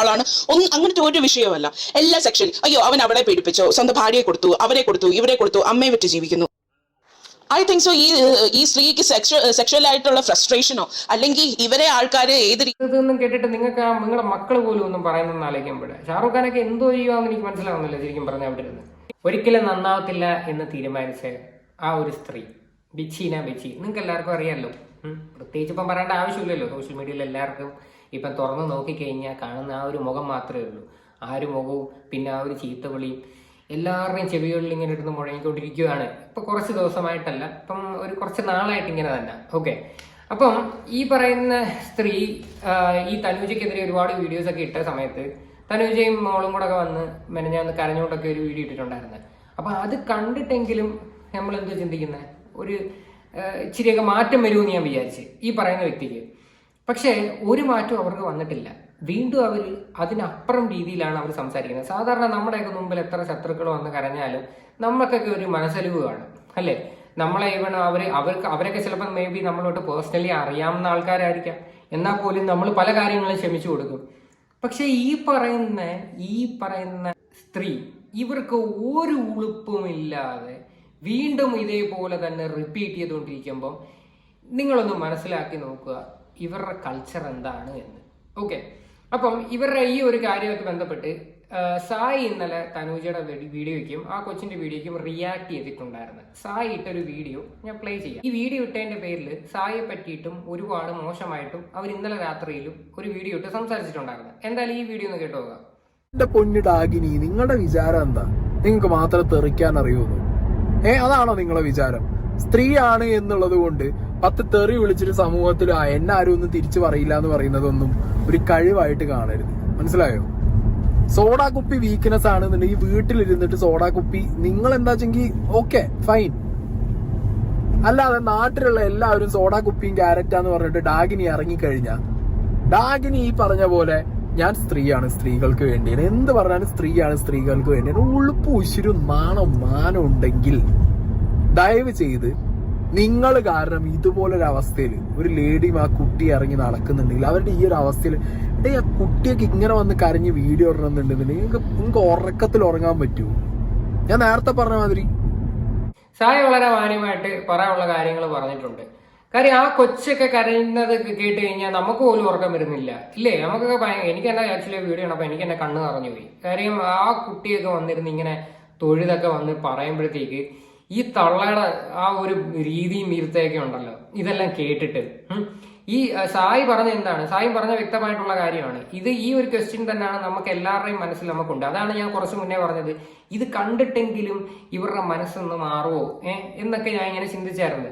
ആളാണ്. ഒന്നും അങ്ങനത്തെ ഒരു വിഷയമല്ല. എല്ലാ സെക്ഷൻ അയ്യോ അവൻ അവളെ പീഡിപ്പിച്ചോ സ്വന്തം ഭാര്യയെ കൊടുത്തു അവരെ കൊടുത്തു ഇവരെ കൊടുത്തു അമ്മയെ വിട്ട് ജീവിക്കുന്നു. ഐ തിങ്ക് സോ ഈ ഈ സ്ത്രീക്ക് സെക്ഷൽ ആയിട്ടുള്ള ഫ്രസ്ട്രേഷനോ അല്ലെങ്കിൽ ഇവരെ ആൾക്കാര് ഏത് ഇതൊന്നും കേട്ടിട്ട് നിങ്ങൾക്ക് നിങ്ങളുടെ മക്കൾ പോലും ഒന്നും പറയുന്നെന്ന് ആലോചിക്കുമ്പോഴേ ഷാറുഖ് ഖാനൊക്കെ എന്തോ ചെയ്യുമെന്ന് എനിക്ക് മനസ്സിലാവുന്നില്ല ശരിക്കും പറഞ്ഞ അവിടെ ഇരുന്ന്. ഒരിക്കലും നന്നാവത്തില്ല എന്ന് തീരുമാനിച്ച ആ ഒരു സ്ത്രീ ബിച്ചീന ബിച്ചി. നിങ്ങൾക്ക് എല്ലാവർക്കും അറിയാമല്ലോ. പ്രത്യേകിച്ച് ഇപ്പം പറയേണ്ട ആവശ്യമില്ലല്ലോ. സോഷ്യൽ മീഡിയയിൽ എല്ലാവർക്കും ഇപ്പം തുറന്ന് നോക്കിക്കഴിഞ്ഞാൽ കാണുന്ന ആ ഒരു മുഖം മാത്രമേ ഉള്ളൂ. ആ ഒരു മുഖവും പിന്നെ ആ ഒരു ചീത്തവിളിയും എല്ലാവരുടെയും ചെവികളിൽ ഇങ്ങനെ ഇരുന്ന് മുഴങ്ങിക്കൊണ്ടിരിക്കുകയാണ്. ഇപ്പൊ കുറച്ച് ദിവസമായിട്ടല്ല ഇപ്പം ഒരു കുറച്ച് നാളായിട്ട് ഇങ്ങനെ തന്നെ. ഓക്കെ. അപ്പം ഈ പറയുന്ന സ്ത്രീ ഈ തനുജയ്ക്കെതിരെ ഒരുപാട് വീഡിയോസ് ഒക്കെ ഇട്ട സമയത്ത് തനുജയും മോളും കൂടെ ഒക്കെ വന്ന് മെനഞ്ഞാന്ന് കരഞ്ഞുകൊണ്ടൊക്കെ ഒരു വീഡിയോ ഇട്ടിട്ടുണ്ടായിരുന്നു. അപ്പൊ അത് കണ്ടിട്ടെങ്കിലും നമ്മൾ എന്ത് ചിന്തിക്കുന്നത് ഒരു ഇച്ചിരിയൊക്കെ മാറ്റം വരുമെന്ന് ഞാൻ വിചാരിച്ച്. ഈ പറയുന്ന വ്യക്തിക്ക്. പക്ഷേ ഒരു മാറ്റവും അവർക്ക് വന്നിട്ടില്ല. വീണ്ടും അവർ അതിനപ്പുറം രീതിയിലാണ് അവർ സംസാരിക്കുന്നത്. സാധാരണ നമ്മുടെയൊക്കെ മുമ്പിൽ എത്ര ശത്രുക്കൾ വന്ന് കരഞ്ഞാലും നമുക്കൊക്കെ ഒരു മനസ്സലിവ് കാണും അല്ലേ? നമ്മളെ ഈവൺ അവർ അവർക്ക് അവരൊക്കെ ചിലപ്പോൾ മേ ബി നമ്മളോട്ട് പേഴ്സണലി അറിയാവുന്ന ആൾക്കാരായിരിക്കാം. എന്നാൽ പോലും നമ്മൾ പല കാര്യങ്ങളും ക്ഷമിച്ചു കൊടുക്കും. പക്ഷേ ഈ പറയുന്ന ഈ പറയുന്ന സ്ത്രീ ഇവർക്ക് ഒരു ഉളുപ്പുമില്ലാതെ വീണ്ടും ഇതേപോലെ തന്നെ റിപ്പീറ്റ് ചെയ്തുകൊണ്ടിരിക്കുമ്പം നിങ്ങളൊന്ന് മനസ്സിലാക്കി നോക്കുക. ഇവരുടെ കൾച്ചർ എന്താണ് എന്ന്. ഓക്കെ അപ്പം ഇവരുടെ ഈ ഒരു കാര്യമായിട്ട് ബന്ധപ്പെട്ട് സായി ഇന്നലെ തനൂജയുടെ വീഡിയോയ്ക്കും ആ കൊച്ചിന്റെ വീഡിയോയ്ക്കും റിയാക്ട് ചെയ്തിട്ടുണ്ടായിരുന്നു. സായി ഇട്ടൊരു വീഡിയോ ഞാൻ പ്ലേ ചെയ്യാം. ഈ വീഡിയോ ഇട്ടതിന്റെ പേരിൽ സായിയെ പറ്റിയിട്ടും ഒരുപാട് മോശമായിട്ടും അവർ ഇന്നലെ രാത്രിയിലും ഒരു വീഡിയോ ഇട്ട് സംസാരിച്ചിട്ടുണ്ടായിരുന്നു. എന്തായാലും ഈ വീഡിയോ ഒന്ന് കേട്ടു നോക്കാം. ഡാഗിനി നിങ്ങളുടെ വിചാരം എന്താ? നിങ്ങൾക്ക് മാത്രം തെറിക്കാൻ അറിയുന്നു ഏ അതാണോ നിങ്ങളുടെ വിചാരം? സ്ത്രീയാണ് എന്നുള്ളത് കൊണ്ട് പത്ത് തെറി വിളിച്ചിട്ട് സമൂഹത്തിൽ എന്നെ ആരും ഒന്നും തിരിച്ചു പറയില്ല എന്ന് പറയുന്നതൊന്നും ഒരു കഴിവായിട്ട് കാണരുത്. മനസ്സിലായോ? സോഡാ കുപ്പി വീക്ക്നെസ് ആണെന്നുണ്ടെങ്കിൽ വീട്ടിലിരുന്നിട്ട് സോഡാ കുപ്പി നിങ്ങൾ എന്താ വെച്ചെങ്കിൽ ഓക്കെ ഫൈൻ അല്ലാതെ നാട്ടിലുള്ള എല്ലാവരും സോഡാ കുപ്പിയും ക്യാരറ്റാന്ന് പറഞ്ഞിട്ട് ഡാഗിനി ഇറങ്ങിക്കഴിഞ്ഞാൽ ഡാഗിനി ഈ പറഞ്ഞ പോലെ ഞാൻ സ്ത്രീയാണ് സ്ത്രീകൾക്ക് വേണ്ടിയാണ് എന്ത് പറഞ്ഞാലും സ്ത്രീയാണ് സ്ത്രീകൾക്ക് വേണ്ടിയാണ് ഉളുപ്പ് ഉശിരും നാണം മാനം ഉണ്ടെങ്കിൽ ദയവ് ചെയ്ത് നിങ്ങൾ കാരണം ഇതുപോലൊരു അവസ്ഥയിൽ ഒരു ലേഡിയും ആ കുട്ടി ഇറങ്ങി നടക്കുന്നുണ്ടെങ്കിൽ അവരുടെ ഈ ഒരു അവസ്ഥയിൽ ഡേ ആ കുട്ടിയൊക്കെ ഇങ്ങനെ വന്ന് കരഞ്ഞ് വീഡിയോ ഇടണമെന്നുണ്ടെന്നുണ്ടെങ്കിൽ നിങ്ങൾക്ക് നിങ്ങൾക്ക് ഉറക്കത്തിൽ ഉറങ്ങാൻ പറ്റുമോ? ഞാൻ നേരത്തെ പറഞ്ഞ മാതിരി. സായ വളരെ മാന്യമായിട്ട് പറയാനുള്ള കാര്യങ്ങൾ പറഞ്ഞിട്ടുണ്ട്. കാര്യം ആ കൊച്ചൊക്കെ കരയുന്നത് കേട്ട് കഴിഞ്ഞാൽ നമുക്ക് പോലും ഉറക്കം വരുന്നില്ല. ഇല്ലേ? നമുക്കൊക്കെ എനിക്ക് എന്നാ ആക്ച്വലി വീഡിയോ കണ്ടപ്പോൾ എനിക്ക് എന്നെ കണ്ണ് നിറഞ്ഞു പോയി കാര്യം ആ കുട്ടിയൊക്കെ വന്നിരുന്ന് ഇങ്ങനെ തൊഴുതൊക്കെ വന്ന് പറയുമ്പോഴത്തേക്ക് ഈ തള്ളയുടെ ആ ഒരു രീതിയും ഇരുത്തൊക്കെ ഉണ്ടല്ലോ. ഇതെല്ലാം കേട്ടിട്ട്. ഈ സായി പറഞ്ഞ എന്താണ്? സായി പറഞ്ഞ വ്യക്തമായിട്ടുള്ള കാര്യമാണ്. ഇത് ഈ ഒരു ക്വസ്റ്റ്യൻ തന്നെയാണ് നമുക്ക് എല്ലാവരുടെയും മനസ്സിൽ നമുക്കുണ്ട്. അതാണ് ഞാൻ കുറച്ച് മുന്നേ പറഞ്ഞത്. ഇത് കണ്ടിട്ടെങ്കിലും ഇവരുടെ മനസ്സൊന്ന് മാറുമോ എന്നൊക്കെ ഞാൻ ഇങ്ങനെ ചിന്തിച്ചായിരുന്നു.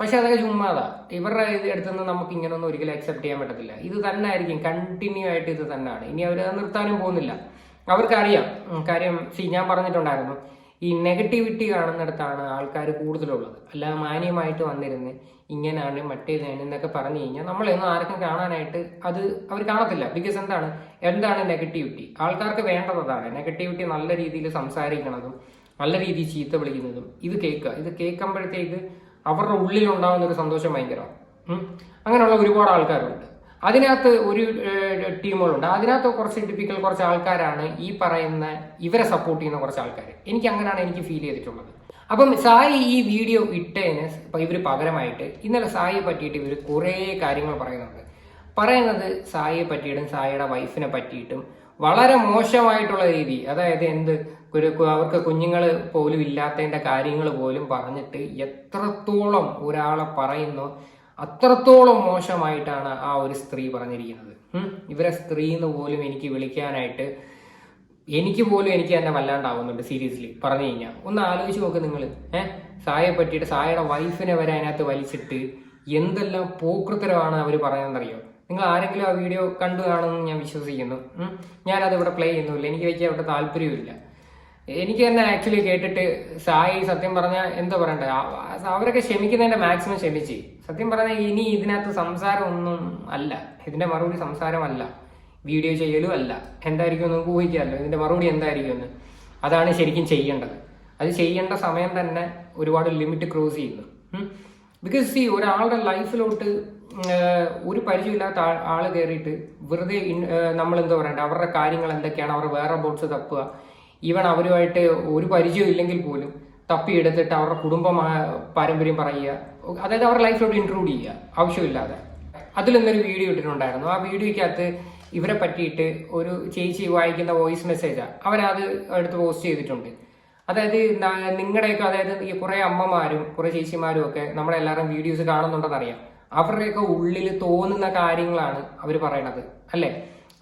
പക്ഷെ അതൊക്കെ ചുമ്മാതാ. ഇവരുടെ ഇത് അടുത്തുനിന്ന് നമുക്ക് ഇങ്ങനൊന്നും ഒരിക്കലും അക്സെപ്റ്റ് ചെയ്യാൻ പറ്റത്തില്ല. ഇത് തന്നെ ആയിരിക്കും കണ്ടിന്യൂ ആയിട്ട് ഇത് തന്നെയാണ് ഇനി അവർ നിർത്താനും പോകുന്നില്ല. അവർക്കറിയാം. കാര്യം സി ഞാൻ പറഞ്ഞിട്ടുണ്ടായിരുന്നു. ഈ നെഗറ്റിവിറ്റി കാണുന്നിടത്താണ് ആൾക്കാർ കൂടുതലുള്ളത്. അല്ലാതെ മാന്യമായിട്ട് വന്നിരുന്ന് ഇങ്ങനെയാണ് മറ്റേതാണ് എന്നൊക്കെ പറഞ്ഞു കഴിഞ്ഞാൽ നമ്മളൊന്നും ആർക്കും കാണാനായിട്ട് അത് അവർ കാണത്തില്ല. ബിക്കോസ് എന്താണ്? എന്താണ് നെഗറ്റിവിറ്റി ആൾക്കാർക്ക് വേണ്ടത് അതാണ് നെഗറ്റിവിറ്റി നല്ല രീതിയിൽ സംസാരിക്കണതും നല്ല രീതിയിൽ ചീത്ത വിളിക്കുന്നതും ഇത് കേൾക്കുക. ഇത് കേൾക്കുമ്പോഴത്തേക്ക് അവരുടെ ഉള്ളിലുണ്ടാകുന്ന ഒരു സന്തോഷം ഭയങ്കരമാണ്. അങ്ങനെയുള്ള ഒരുപാട് ആൾക്കാരുണ്ട്. അതിനകത്ത് ഒരു ടീമുകളുണ്ട്. അതിനകത്ത് കുറച്ച് ടിപ്പിക്കൽ കുറച്ച് ആൾക്കാരാണ് ഈ പറയുന്ന ഇവരെ സപ്പോർട്ട് ചെയ്യുന്ന കുറച്ച് ആൾക്കാർ എനിക്ക് അങ്ങനെയാണ് എനിക്ക് ഫീൽ ചെയ്തിട്ടുള്ളത്. അപ്പം സായി ഈ വീഡിയോ ഇട്ടതിന് ഇവർ പകരമായിട്ട് ഇന്നലെ സായിയെ പറ്റിയിട്ട് ഇവർ കുറേ കാര്യങ്ങൾ പറയുന്നുണ്ട്. പറയുന്നത് സായിയെ പറ്റിയിട്ടും സായിയുടെ വൈഫിനെ പറ്റിയിട്ടും വളരെ മോശമായിട്ടുള്ള രീതി അതായത് എന്ത് ഒരു അവർക്ക് കുഞ്ഞുങ്ങൾ പോലും ഇല്ലാത്തതിന്റെ കാര്യങ്ങൾ പോലും പറഞ്ഞിട്ട് എത്രത്തോളം ഒരാളെ പറയുന്നു അത്രത്തോളം മോശമായിട്ടാണ് ആ ഒരു സ്ത്രീ പറഞ്ഞിരിക്കുന്നത്. ഇവരെ സ്ത്രീ എന്ന് പോലും എനിക്ക് വിളിക്കാനായിട്ട് എനിക്ക് പോലും എനിക്ക് തന്നെ വല്ലാണ്ടാവുന്നുണ്ട് സീരിയസ്ലി പറഞ്ഞു കഴിഞ്ഞാൽ ഒന്ന് ആലോചിച്ച് നോക്ക് നിങ്ങൾ ഏഹ് സായെ പറ്റിയിട്ട് സായയുടെ വൈഫിനെ വരെ അതിനകത്ത് വലിച്ചിട്ട് എന്തെല്ലാം പോക്കൃത്തരമാണ് അവർ പറയുന്നതെന്നറിയോ? നിങ്ങൾ ആരെങ്കിലും ആ വീഡിയോ കണ്ടു കാണുമെന്ന് ഞാൻ വിശ്വസിക്കുന്നു. ഞാനത് ഇവിടെ പ്ലേ ചെയ്യുന്നില്ല എനിക്ക് വെച്ചാൽ അവിടെ താല്പര്യമില്ല എനിക്ക് തന്നെ ആക്ച്വലി കേട്ടിട്ട് സായി സത്യം പറഞ്ഞ എന്താ പറയണ്ടേ? അവരൊക്കെ ക്ഷമിക്കുന്നതിന്റെ മാക്സിമം ക്ഷമിച്ച്. സത്യം പറഞ്ഞാൽ ഇനി ഇതിനകത്ത് സംസാരം ഒന്നും അല്ല. ഇതിന്റെ മറുപടി സംസാരമല്ല. വീഡിയോ ചെയ്യലും അല്ല. എന്തായിരിക്കും നമുക്ക് ഊഹിക്കാമല്ലോ. ഇതിന്റെ മറുപടി എന്തായിരിക്കും എന്ന്. അതാണ് ശരിക്കും ചെയ്യേണ്ടത്. അത് ചെയ്യേണ്ട സമയം തന്നെ ഒരുപാട് ലിമിറ്റ് ക്രോസ് ചെയ്യുന്നു. ബിക്കോസ് സി ഒരാളുടെ ലൈഫിലോട്ട് ഒരു പരിചയമില്ലാത്ത ആൾ കയറിയിട്ട് വെറുതെ നമ്മൾ എന്താ പറയണ്ടേ? അവരുടെ കാര്യങ്ങൾ എന്തൊക്കെയാണ്? അവർ വേറെ ബോട്ട്സ് തപ്പുക. ഈവൻ അവരുമായിട്ട് ഒരു പരിചയം ഇല്ലെങ്കിൽ പോലും തപ്പിയെടുത്തിട്ട് അവരുടെ കുടുംബ പാരമ്പര്യം പറയുക അതായത് അവരുടെ ലൈഫിലോട്ട് ഇൻക്ലൂഡ് ചെയ്യുക ആവശ്യമില്ലാതെ. അതിലൊന്നൊരു വീഡിയോ ഇട്ടിട്ടുണ്ടായിരുന്നു. ആ വീഡിയോയ്ക്കകത്ത് ഇവരെ പറ്റിയിട്ട് ഒരു ചേച്ചി വായിക്കുന്ന വോയിസ് മെസ്സേജാണ് അവരത് എടുത്ത് പോസ്റ്റ് ചെയ്തിട്ടുണ്ട്. അതായത് നിങ്ങളുടെയൊക്കെ അതായത് ഈ കുറെ അമ്മമാരും കുറെ ചേച്ചിമാരും ഒക്കെ നമ്മളെല്ലാവരും വീഡിയോസ് കാണുന്നുണ്ടെന്നറിയാം. അവരുടെയൊക്കെ ഉള്ളിൽ തോന്നുന്ന കാര്യങ്ങളാണ് അവർ പറയണത് അല്ലേ?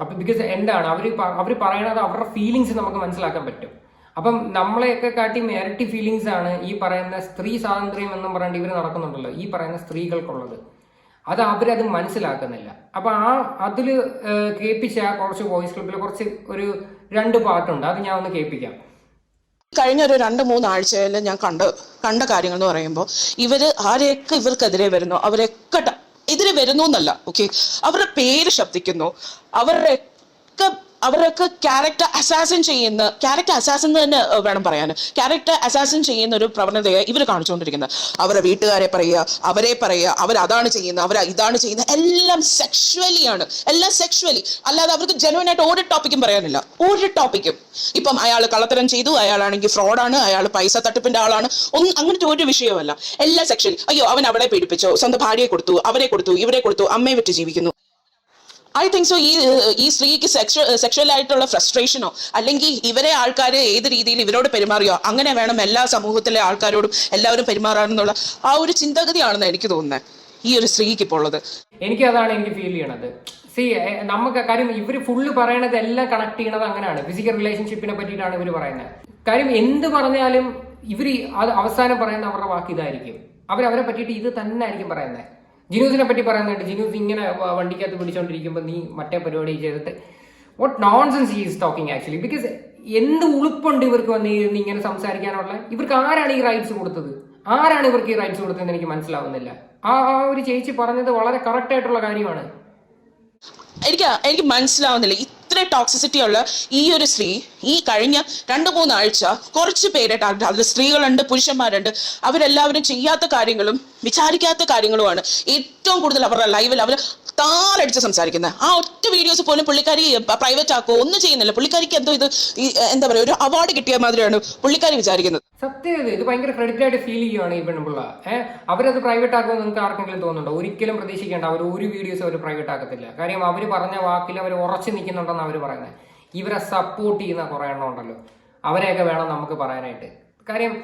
അപ്പൊ ബിക്കോസ് എന്താണ്? അവർ അവർ പറയണത് അവരുടെ ഫീലിങ്സ് നമുക്ക് മനസ്സിലാക്കാൻ പറ്റും. അപ്പം നമ്മളെയൊക്കെ കാട്ടി മെറിറ്റി ഫീലിങ്സ് ആണ് ഈ പറയുന്ന സ്ത്രീ സ്വാതന്ത്ര്യം എന്നും പറഞ്ഞിട്ട് ഇവർ നടക്കുന്നുണ്ടല്ലോ ഈ പറയുന്ന സ്ത്രീകൾക്കുള്ളത്. അത് അവരത് മനസ്സിലാക്കുന്നില്ല. അപ്പൊ ആ അതിൽ കേൾപ്പിച്ച കുറച്ച് വോയിസ് ക്ലിപ്പിൽ കുറച്ച് ഒരു രണ്ട് പാട്ടുണ്ട് അത് ഞാൻ ഒന്ന് കേൾപ്പിക്കാം. കഴിഞ്ഞ ഒരു രണ്ട് മൂന്ന് ആഴ്ചയിൽ ഞാൻ കണ്ട കണ്ട കാര്യങ്ങൾ എന്ന് പറയുമ്പോൾ ഇവർ ആരെയൊക്കെ ഇവർക്കെതിരെ വരുന്നു അവരൊക്കെ എതിരെ വരുന്നു എന്നല്ല ഓക്കെ അവരുടെ പേര് ശബ്ദിക്കുന്നു. അവരുടെയൊക്കെ അവരൊക്കെ ക്യാരക്ടർ അസാസിൻ ചെയ്യുന്ന ക്യാരക്ടർ അസാസിൻ തന്നെ വേണം പറയാൻ ക്യാരക്ടർ അസാസിൻ ചെയ്യുന്ന ഒരു പ്രവണതയെ ഇവർ കാണിച്ചുകൊണ്ടിരിക്കുന്നത്. അവരുടെ വീട്ടുകാരെ പറയുക അവരെ പറയുക അവർ അതാണ് ചെയ്യുന്നത് അവർ ഇതാണ് ചെയ്യുന്നത് എല്ലാം സെക്ഷുവലി ആണ്. എല്ലാം സെക്ഷുവലി അല്ലാതെ അവർക്ക് ജെനുവൻ ആയിട്ട് ഒരു ടോപ്പിക്കും പറയാനില്ല. ഒരു ടോപ്പിക്കും ഇപ്പം അയാൾ കള്ളത്തരം ചെയ്തു അയാളാണെങ്കിൽ ഫ്രോഡാണ് അയാൾ പൈസ തട്ടിപ്പിന്റെ ആളാണ്. ഒന്നും അങ്ങനത്തെ ഒരു വിഷയമല്ല. എല്ലാ സെക്ഷലി അയ്യോ അവൻ അവളെ പീഡിപ്പിച്ചോ സ്വന്തം ഭാര്യയെ കൊടുത്തു അവരെ കൊടുത്തു ഇവരെ കൊടുത്തു അമ്മയെ വിറ്റ് ജീവിക്കുന്നു. ഐ തിങ്ക് സോ ഈ ഈ സ്ത്രീക്ക് സെക്ഷൽ ആയിട്ടുള്ള ഫ്രസ്ട്രേഷനോ അല്ലെങ്കിൽ ഇവരെ ആൾക്കാർ ഏത് രീതിയിൽ ഇവരോട് പെരുമാറിയോ അങ്ങനെ വേണം എല്ലാ സമൂഹത്തിലെ ആൾക്കാരോടും എല്ലാവരും പെരുമാറാനെന്നുള്ള ആ ഒരു ചിന്താഗതിയാണെന്ന് എനിക്ക് തോന്നുന്നത് ഈ ഒരു സ്ത്രീക്ക് ഇപ്പോൾ ഉള്ളത്. എനിക്ക് അതാണ് എനിക്ക് ഫീൽ ചെയ്യണത്. സി നമുക്ക് കാര്യം ഇവർ ഫുള്ള് പറയണത് എല്ലാം കണക്ട് ചെയ്യണത് അങ്ങനെയാണ്. ഫിസിക്കൽ റിലേഷൻഷിപ്പിനെ പറ്റിയിട്ടാണ് ഇവർ പറയുന്നത്. കാര്യം എന്ത് പറഞ്ഞാലും ഇവർ അത് അവസാനം പറയുന്ന അവരുടെ വാക്ക് ഇതായിരിക്കും. അവരവരെ അവരെ പറ്റിയിട്ട് ഇത് തന്നെ ആയിരിക്കും പറയുന്നത്. ജിനൂസിനെ പറ്റി പറയുന്നുണ്ട് ജിനൂസ് ഇങ്ങനെ വണ്ടിക്കകത്ത് പിടിച്ചോണ്ടിരിക്കുമ്പോൾ നീ മറ്റേ പരിപാടി ചെയ്തിട്ട് what nonsense is talking actually because എന്ത് ഉളുപ്പുണ്ട് ഇവർക്ക് വന്ന് ഇരുന്ന് ഇങ്ങനെ സംസാരിക്കാനുള്ള? ഇവർക്ക് ആരാണ് ഈ റൈറ്റ്സ് കൊടുത്തത്? ആരാണ് ഇവർക്ക് ഈ റൈറ്റ്സ് കൊടുത്തതെന്ന് എനിക്ക് മനസ്സിലാവുന്നില്ല. ആ ആ ഒരു ചേച്ചി പറഞ്ഞത് വളരെ കറക്റ്റ് ആയിട്ടുള്ള കാര്യമാണ്. എനിക്ക് എനിക്ക് മനസ്സിലാവുന്നില്ല. ഇത്ര ടോക്സിസിറ്റി ഉള്ള ഈ ഒരു സ്ത്രീ ഈ കഴിഞ്ഞ രണ്ട് മൂന്നാഴ്ച കുറച്ച് പേരെ ടാർഗറ്റ് അതിൽ സ്ത്രീകളുണ്ട് പുരുഷന്മാരുണ്ട്. അവരെല്ലാവരും ചെയ്യാത്ത കാര്യങ്ങളും വിചാരിക്കാത്ത കാര്യങ്ങളുമാണ് ഏറ്റവും കൂടുതൽ അവരുടെ ലൈവിൽ അവർ താളടിച്ച് സംസാരിക്കുന്നത്. ആ ഒറ്റ വീഡിയോസ് പോലും പുള്ളിക്കാരി പ്രൈവറ്റ് ആക്കോ ഒന്നും ചെയ്യുന്നില്ല. പുള്ളിക്കാരിക്ക് എന്തോ ഇത് എന്താ പറയുക ഒരു അവാർഡ് കിട്ടിയ മാതിരിയാണ് പുള്ളിക്കാരി വിചാരിക്കുന്നത്. സത്യം ഇത് ഇത് ഭയങ്കര ക്രെഡിറ്റ് ആയിട്ട് ഫീൽ ചെയ്യുകയാണ് ഈ പെൺപിള്ള ഏഹ് അവരത് പ്രൈവറ്റ് ആക്കുമെന്ന് നിങ്ങൾക്ക് ആർക്കെങ്കിലും തോന്നുന്നുണ്ടോ? ഒരിക്കലും പ്രതീക്ഷിക്കേണ്ട അവർ ഒരു വീഡിയോസ് അവർ പ്രൈവറ്റ് ആക്കത്തില്ല. കാര്യം അവർ പറഞ്ഞ വാക്കിൽ അവർ ഉറച്ചു നിൽക്കുന്നുണ്ടെന്ന് അവർ പറയുന്നത്. ഇവരെ സപ്പോർട്ട് ചെയ്യുന്ന കുറേ എണ്ണം ഉണ്ടല്ലോ. അവരെയൊക്കെ വേണം നമുക്ക് പറയാനായിട്ട്. കാര്യം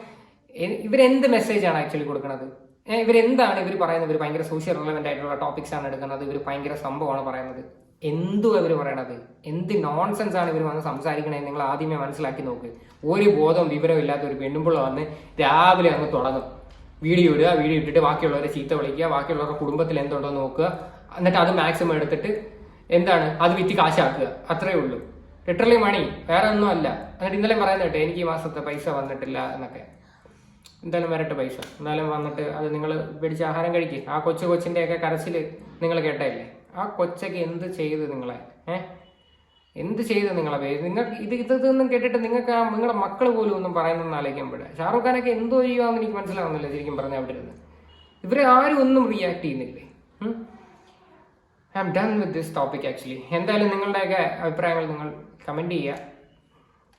ഇവരെന്ത് മെസ്സേജാണ് ആക്ച്വലി കൊടുക്കുന്നത്? ഇവരെന്താണ് ഇവർ പറയുന്നത്? ഇവർ ഭയങ്കര സോഷ്യൽ റിലവന്റ് ആയിട്ടുള്ള ടോപ്പിക്സ് ആണ് എടുക്കുന്നത്. ഇവർ ഭയങ്കര സംഭവമാണ് പറയുന്നത്. എന്തും ഇവർ പറയണത്? എന്ത് നോൺസെൻസ് ആണ് ഇവർ വന്ന് സംസാരിക്കണേ? നിങ്ങൾ ആദ്യമേ മനസ്സിലാക്കി നോക്ക്. ഒരു ബോധവും വിവരവും ഇല്ലാത്ത ഒരു പെണ്ണുമ്പിള്ള വന്ന് രാവിലെ അങ്ങ് തുടങ്ങും. വീഡിയോ ഇടുക വീഡിയോ ഇട്ടിട്ട് ബാക്കിയുള്ളവരെ ചീത്ത വിളിക്കുക ബാക്കിയുള്ളവരുടെ കുടുംബത്തിൽ എന്തുണ്ടോ നോക്കുക. എന്നിട്ട് അത് മാക്സിമം എടുത്തിട്ട് എന്താണ്? അത് വിറ്റ് കാശാക്കുക. അത്രേ ഉള്ളൂ. ലിറ്ററലി മണി വേറെ ഒന്നും അല്ല. എന്നിട്ട് ഇന്നലെ പറയുന്നത് കേട്ടോ എനിക്ക് ഈ മാസത്തെ പൈസ വന്നിട്ടില്ല എന്നൊക്കെ. എന്തായാലും വരട്ടെ പൈസ. എന്നാലും വന്നിട്ട് അത് നിങ്ങൾ പിടിച്ച് ആഹാരം കഴിക്കുക ആ കൊച്ചു കൊച്ചിന്റെയൊക്കെ കരച്ചിൽ നിങ്ങൾ കേട്ടല്ലേ ആ കൊച്ചൊക്കെ എന്ത് ചെയ്ത് നിങ്ങളെ? ഏ? എന്ത് ചെയ്ത് നിങ്ങളെ പേര്? നിങ്ങൾ ഇത് ഇതൊന്നും കേട്ടിട്ട് നിങ്ങൾക്ക് ആ നിങ്ങളുടെ മക്കൾ പോലും ഒന്നും പറയുന്നതെന്ന് ആലോചിക്കുമ്പോഴേ ഷാറുഖ് ഖാനൊക്കെ എന്തോ ചെയ്യുവാന്ന് എനിക്ക് മനസ്സിലാവുന്നില്ല ശരിക്കും പറഞ്ഞാൽ അവിടെ ഇരുന്ന്. ഇവരെ ആരും ഒന്നും റിയാക്ട് ചെയ്യുന്നില്ലേ? I'm done with this topic actually എന്തായാലും നിങ്ങളുടെയൊക്കെ അഭിപ്രായങ്ങൾ നിങ്ങൾ കമന്റ് ചെയ്യുക.